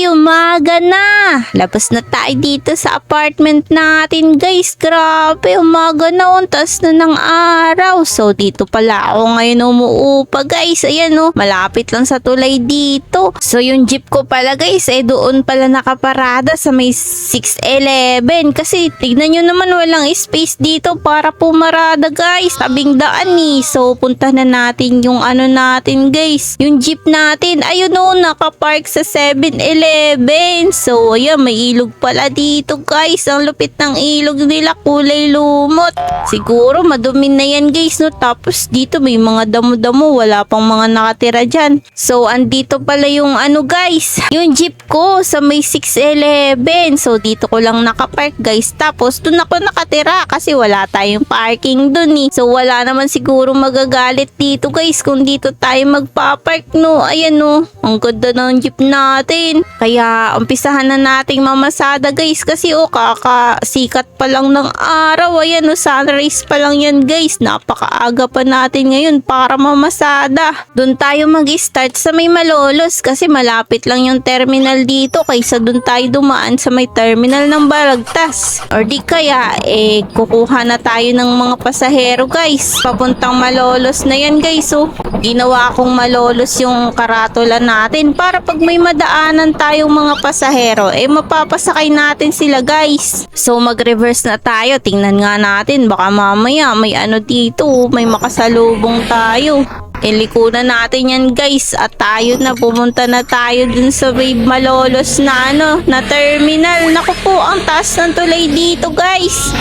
Uy, umaga na! Labas na tayo dito sa apartment natin guys. Grabe, umaga na untas na ng araw. So, dito pala ako ngayon umuupa guys. Ayan oh, malapit lang sa tulay dito. So, yung jeep ko pala guys, eh doon pala nakaparada sa may 611. Kasi tignan nyo naman walang space dito para pumarada guys. Tabing daan ni. So, punta na natin yung ano natin guys. Yung jeep natin. Ayun oh, nakapark sa 7-Eleven. So, ayan, may ilog pala dito, guys. Ang lupit ng ilog nila, kulay lumot. Siguro, madumi na yan, guys, no? Tapos, dito may mga damo-damo. Wala pang mga nakatira dyan. So, andito pala yung ano, guys. Yung jeep ko sa may 6-Eleven. So, dito ko lang nakapark, guys. Tapos, dun ako nakatira kasi wala tayong parking dun, eh. So, wala naman siguro magagalit dito, guys, kung dito tayo magpapark, no? Ayan, no? Ang ganda ng jeep natin. Kaya umpisahan na nating mamasada guys kasi o kakasikat pa lang ng araw. Ayan o sunrise pa lang yan guys. Napakaaga pa natin ngayon para mamasada. Doon tayo mag-start sa may malolos kasi malapit lang yung terminal dito kaysa doon tayo dumaan sa may terminal ng Balagtas. Or di kaya eh kukuha na tayo ng mga pasahero guys. Papuntang malolos na yan guys oh. Ginawa kong malolos yung karatula natin para pag may madaanan tayong mga pasahero, eh mapapasakay natin sila guys. So mag-reverse na tayo, tingnan nga natin, baka mamaya may ano dito, may makasalubong tayo. Iliko na natin yan guys at tayo na pumunta na tayo dun sa may malolos na ano na terminal. Naku po ang taas ng tulay dito guys.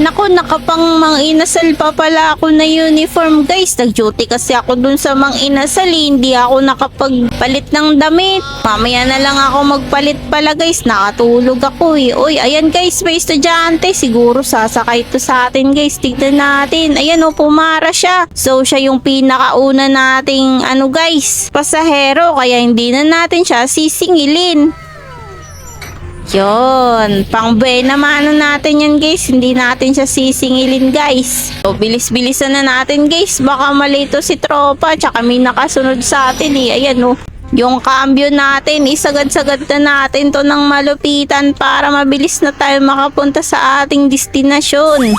Nako, nakapang mang inasal pa pala ako na uniform guys. Nag-duty kasi ako dun sa mang inasal. eh. Hindi ako nakapagpalit ng damit. Mamaya na lang ako magpalit pala guys. Nakatulog ako eh. Uy, ayan guys, may estudyante. Siguro sasakay to sa atin guys. Tignan natin. Ayan o, pumara siya. So, siya yung pinakauna nating ano guys, pasahero. Kaya hindi na natin siya sisingilin. Yun, pang buena mano natin yan guys, hindi natin siya sisingilin guys. So, bilis-bilisan na natin guys, baka malito si tropa, tsaka may nakasunod sa atin eh, ayan oh. Yung cambio natin, isagad-sagad na natin to ng malupitan para mabilis na tayo makapunta sa ating destinasyon.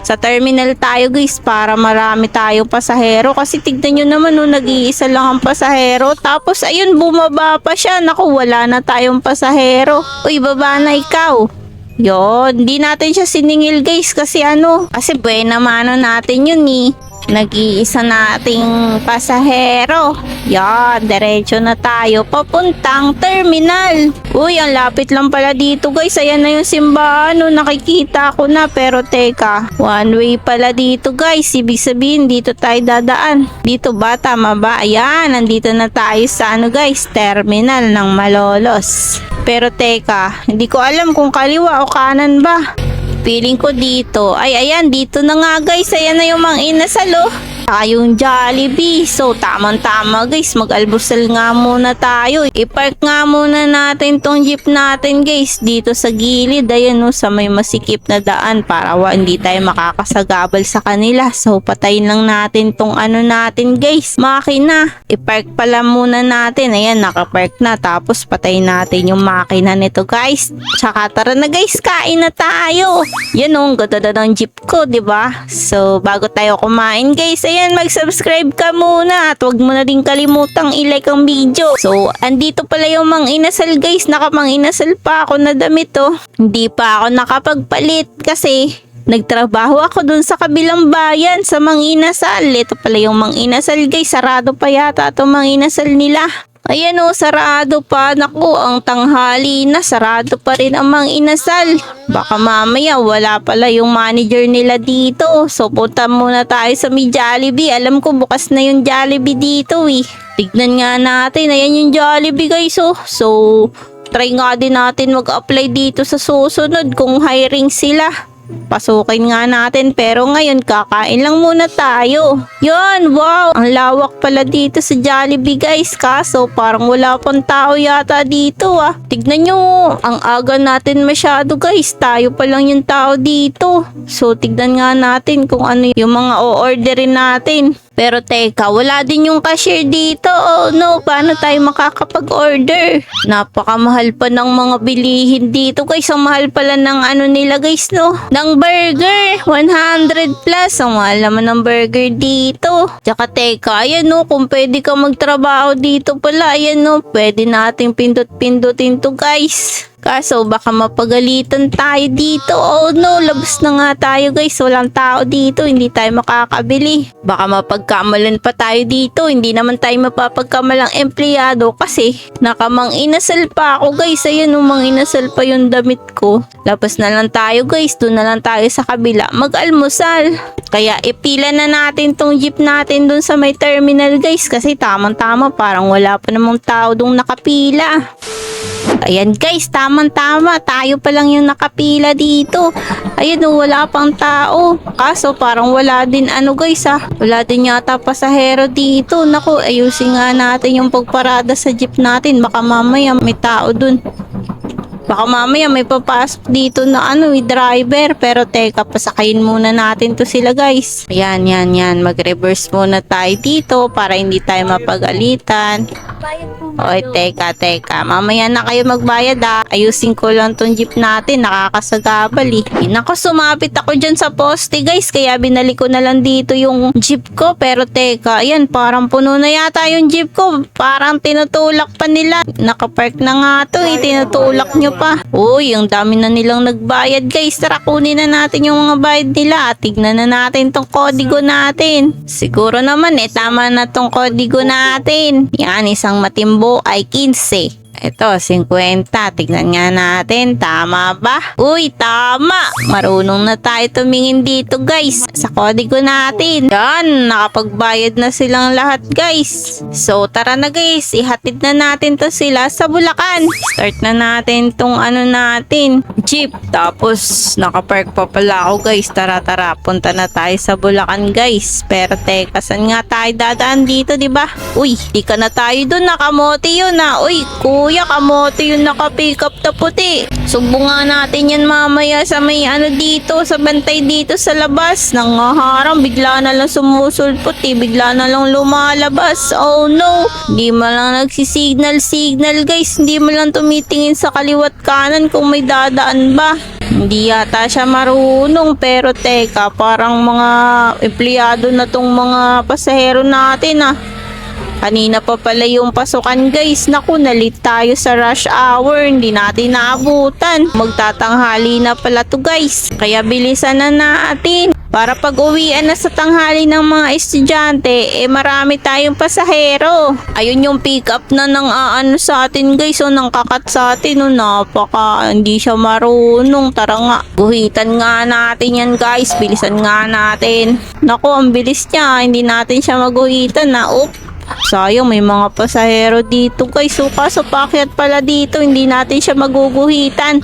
Sa terminal tayo guys para marami tayong pasahero. Kasi tignan nyo naman no nag-iisa lang ang pasahero. Tapos ayun bumaba pa siya. Naku wala na tayong pasahero. Uy baba na ikaw. Yon, di natin siya siningil guys kasi ano, kasi buena mano natin yun eh. Nag-iisa nating pasahero. Yan, diretso na tayo papuntang terminal. Uy, ang lapit lang pala dito guys. Ayan na yung simbahan. No, nakikita ko na. Pero teka, one way pala dito guys. Ibig sabihin, dito tayo dadaan. Dito ba? Tama ba? Ayan, nandito na tayo sa ano guys, terminal ng Malolos. Pero teka, hindi ko alam kung kaliwa o kanan ba. Feeling ko dito. Ay, ayan, dito na nga guys. Ayan na yung mga inasal oh. Saka yung Jollibee. So, tamang-tama guys. Mag-almusal nga muna tayo. I-park nga muna natin tong jeep natin guys. Dito sa gilid. Ayan oh, sa may masikip na daan. Para wa, hindi tayo makakasagabal sa kanila. So, patayin lang natin tong ano natin guys. Makina. I-park pala muna natin. Ayan, nakapark na. Tapos, patayin natin yung makina nito guys. Tsaka tara na guys, kain na tayo. Yan oh, ang ganda ng jeep ko, ba? So, bago tayo kumain guys, ayan, mag-subscribe ka muna at wag mo na din kalimutang i-like ang video. So, andito pala yung mang inasal guys, nakamang inasal pa ako na damit oh. Hindi pa ako nakapagpalit kasi Nagtrabaho ako dun sa kabilang bayan sa Manginasal. Ito pala yung Manginasal guys. Sarado pa yata itong Manginasal nila. Ayan o, sarado pa. Naku, ang tanghali na. Sarado pa rin ang mga inasal. Baka mamaya wala pala yung manager nila dito. So, punta muna tayo sa may Jollibee. Alam ko bukas na yung Jollibee dito eh. Tignan nga natin. Ayan yung Jollibee guys oh. So, try nga din natin mag-apply dito sa susunod kung hiring sila. Pasukin nga natin pero ngayon kakain lang muna tayo. Yun, wow! Ang lawak pala dito sa Jollibee guys. Kaso parang wala pang tao yata dito ah. Tignan nyo, ang aga natin masyado guys. Tayo pa lang yung tao dito. So tignan nga natin kung ano yung mga o-orderin natin. Pero teka, wala din yung cashier dito. Oh no, paano tayo makakapag-order? Napakamahal pa ng mga bilihin dito guys. Ang mahal pala ng ano nila guys no? Ng burger. 100 plus. Ang mahal naman ng burger dito. Tsaka teka, ayan no, kung pwede ka magtrabaho dito pala, ayan no, pwede nating pindot-pindutin to guys. Kaso baka mapagalitan tayo dito. Oh no, labas na nga tayo guys. Walang tao dito. Hindi tayo makakabili. Baka mapagkamalan pa tayo dito. Hindi naman tayo mapapagkamalang empleyado kasi nakamang inasal pa ako guys. Ayan umang inasal pa yung damit ko. Labas na lang tayo guys. Doon na lang tayo sa kabila. Mag-almusal. Kaya ipila na natin tong jeep natin doon sa may terminal guys. Kasi tamang-tama parang wala pa namang tao doon nakapila. Ayan guys, tamang-tama. Tayo pa lang yung nakapila dito. Ayan oh, wala pang tao. Kaso parang wala din ano guys ah. Wala din yata pasahero dito. Naku, ayusin nga natin yung pagparada sa jeep natin. Baka mamaya may tao dun. Baka mamaya may papasok dito na ano, eh, driver. Pero teka, pasakayin muna natin to sila guys. Ayan, yan, yan. Mag-reverse muna tayo dito para hindi tayo mapagalitan. Oy, teka, teka. Mamaya na kayo magbayad ah. Ayusin ko lang tong jeep natin. Nakakasagabal eh. Naku, sumapit ako dyan sa poste guys. Kaya binalik ko na lang dito yung jeep ko. Pero teka, ayan, parang puno na yata yung jeep ko. Parang tinutulak pa nila. Nakapark na nga to eh. Tinutulak nyo pa. Uy, ang dami na nilang nagbayad guys. Tara, kunin na natin yung mga bayad nila. Tignan na natin tong kodigo natin. Siguro naman eh, tama na tong kodigo natin. Yan, isang matimbo ay 15. Ito, 50. Tignan nga natin. Tama ba? Uy, tama. Marunong na tayo tumingin dito, guys. Sa kodigo natin. Yan, nakapagbayad na silang lahat, guys. So, tara na, guys. Ihatid na natin to sila sa Bulacan. Start na natin tong ano natin. Jeep. Tapos, nakapark pa pala ako, guys. Tara, tara. Punta na tayo sa Bulacan, guys. Pero, teka, saan nga tayo dadaan dito, di ba? Uy, di ka na tayo dun. Nakamote yun, na. Uy, kuya, kamote yung naka-pick up na puti. Subo nga natin yan mamaya sa may ano dito, sa bantay dito sa labas. Nangaharang, bigla na lang sumusulpot eh. Bigla na lang lumalabas. Oh no! Hindi mo lang nagsisignal-signal guys. Hindi mo lang tumitingin sa kaliwat kanan kung may dadaan ba. Hindi yata siya marunong pero teka parang mga empleyado na tong mga pasahero natin ah. Kanina pa pala yung pasukan guys. Naku, nalit tayo sa rush hour. Hindi natin naabutan. Magtatanghali na pala to guys. Kaya bilisan na natin. Para pag uwian na sa tanghali ng mga estudyante, eh marami tayong pasahero. Ayun yung pick up na nang aano sa atin guys. O nang kakat sa atin. O napaka hindi siya marunong. Tara nga. Guhitan nga natin yan guys. Bilisan nga natin. Naku, ang bilis niya. Hindi natin siya maguhitan na. Oop. Sayang, may mga pasahero dito guys. So, kaso pakyat pala dito, hindi natin siya maguguhitan.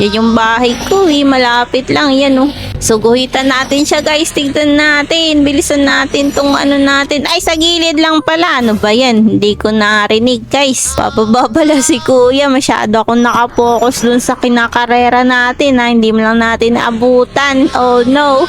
Yan yung bahay ko eh, malapit lang yan oh. So, guhitan natin siya guys, tignan natin. Bilisan natin tong ano natin. Ay, sa gilid lang pala. Ano ba yan? Hindi ko narinig guys. Papababala si kuya. Masyado akong nakapokus dun sa kinakarera natin ha. Hindi mo lang natin abutan. Oh no.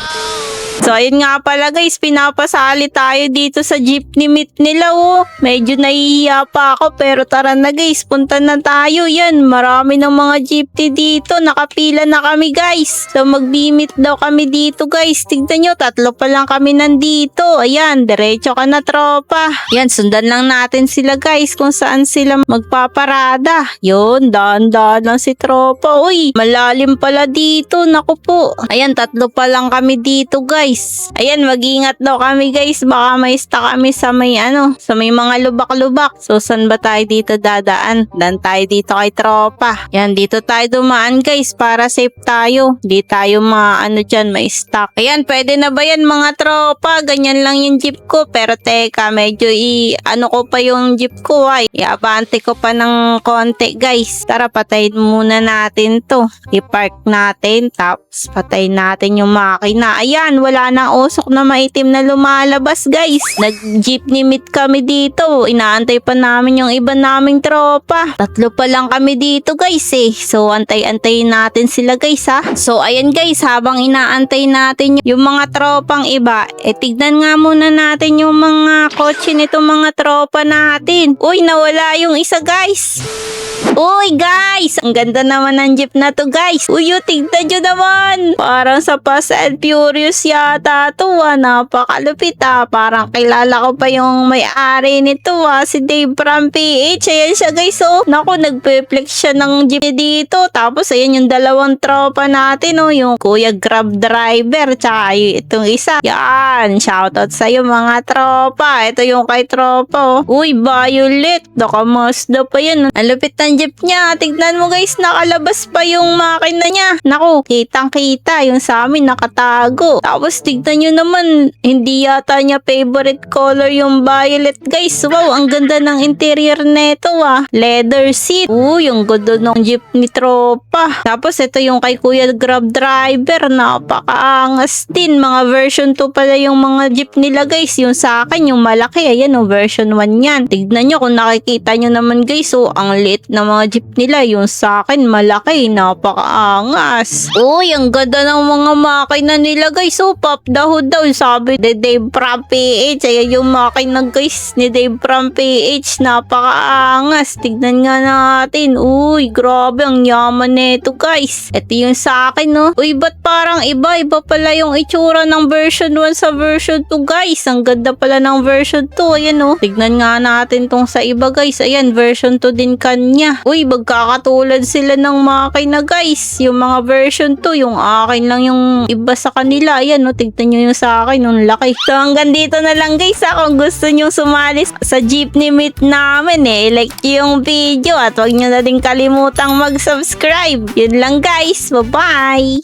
So, ayun nga pala guys, pinapasali tayo dito sa jeepney meet nila oh. Medyo nahihiya pa ako pero tara na guys, punta na tayo. Yan, marami ng mga jeepney dito. Nakapila na kami guys. So, mag-meet daw kami dito guys. Tignan nyo, tatlo pa lang kami nandito. Ayan, diretso ka na tropa. Yan, sundan lang natin sila guys kung saan sila magpaparada. Yun, dahan-dahan lang si tropa. Uy, malalim pala dito. Naku po. Ayan, tatlo pa lang kami dito guys. Ayan, mag-ingat daw kami guys. Baka may stuck kami sa may ano, sa may mga lubak-lubak. So, saan ba tayo dito dadaan? Dan tayo dito kay tropa. Yan, dito tayo dumaan guys para safe tayo. Di tayo maano dyan, may stuck. Ayan, pwede na ba yan mga tropa? Ganyan lang yung jeep ko. Pero teka, medyo i ano ko pa yung jeep ko ay. Iabante ko pa ng konti guys. Tara, patayin muna natin to. I-park natin, tapos patayin natin yung makina. Ayan, wala wala nang usok na maitim na lumalabas guys. Nag-jeepney meet kami dito. Inaantay pa namin yung iba naming tropa. Tatlo pa lang kami dito guys eh. So antay-antayin natin sila guys ha. So ayan guys, habang inaantay natin yung mga tropang iba, eh tignan nga muna natin yung mga kotse nito mga tropa natin. Uy, nawala yung isa guys. Uy guys, ang ganda naman ng jeep na to guys. Uy, oh, tignan nyo naman. Parang sa Fast and Furious yata to ah. Napakalupit ah. Parang kilala ko pa yung may-ari nito ah. Si Dave from PH. Ayan siya guys oh. Naku, nagpe-flex siya ng jeep dito. Tapos ayan yung dalawang tropa natin oh. Yung kuya grab driver. Tsaka itong isa. Yan. Shoutout sa'yo mga tropa. Ito yung kay tropa oh. Uy, Violet. Naka Mazda pa yan. Ang lupit ng jeep niya. Tignan mo guys, nakalabas pa yung makina niya. Naku, kitang kita. Yung sa amin nakatago. Tapos tignan nyo naman, hindi yata niya favorite color yung violet guys. Wow, ang ganda ng interior neto ah. Leather seat. Uy, yung ganda ng jeep ni Tropa. Tapos ito yung kay Kuya Grab Driver. Napakaangas din. Mga version 2 pala yung mga jeep nila guys. Yung sa akin, yung malaki. Ayan oh, version 1 yan. Tignan nyo kung nakikita nyo naman guys. Oh, ang liit ng mga jeep nila. Yung sa akin, malaki. Napakaangas. Uy, ang ganda ng mga makina nila guys. Oh, pop hood daw. Sabi ni Dave from PH. Ayan yung makina guys ni Dave from PH. Napakaangas. Tignan nga natin. Uy, grabe. Ang yaman nito guys. Ito yung sa akin no. Uy, ba't parang iba? Iba pala yung itsura ng version 1 sa version 2 guys. Ang ganda pala ng version 2. Ayan oh. Tignan nga natin tong sa iba guys. Ayan, version 2 din kanya. Uy, magkakatulad sila ng makina guys. Yung mga version 2, yung akin lang yung iba sa kanila. Ayan, no, tignan nyo yung sa akin, yung laki. So, hanggang dito na lang guys, ha, kung gusto nyo sumali sa jeepney meet namin, eh, like yung video at huwag nyo na din kalimutang mag-subscribe. Yun lang guys, bye-bye!